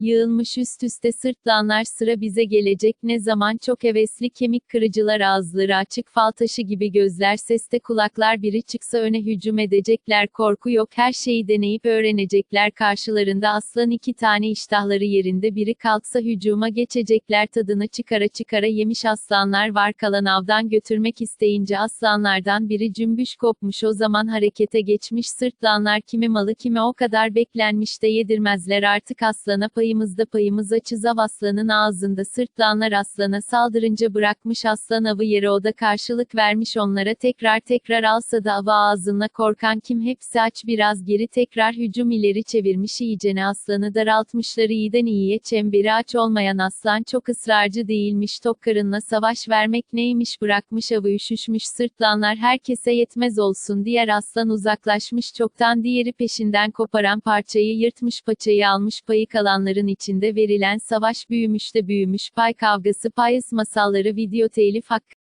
Yığılmış üst üste sırtlanlar sıra bize gelecek. Ne zaman çok hevesli kemik kırıcılar ağızları açık fal taşı gibi gözler seste kulaklar biri çıksa öne hücum edecekler. Korku yok her şeyi deneyip öğrenecekler. Karşılarında aslan iki tane iştahları yerinde biri kalksa hücuma geçecekler. Tadını çıkara çıkara yemiş aslanlar var. Kalan avdan götürmek isteyince aslanlardan biri cümbüş kopmuş. O zaman harekete geçmiş sırtlanlar kimi malı kimi o kadar beklenmiş de yedirmezler. Artık aslana payımızda payımız açız av aslanın ağzında sırtlanlar aslana saldırınca bırakmış aslan avı yere o da karşılık vermiş onlara tekrar tekrar alsa da avı ağzına korkan kim hepsi aç biraz geri tekrar hücum ileri çevirmiş iyicene aslanı daraltmışlar iyiden iyiye çemberi aç olmayan aslan çok ısrarcı değilmiş tok karınla savaş vermek neymiş bırakmış avı üşüşmüş sırtlanlar herkese yetmez olsun diğer aslan uzaklaşmış çoktan diğeri peşinden koparan parçayı yırtmış paçayı almış payı kalanların içinde verilen savaş büyümüş de büyümüş pay kavgası payız masalları video telif hakkı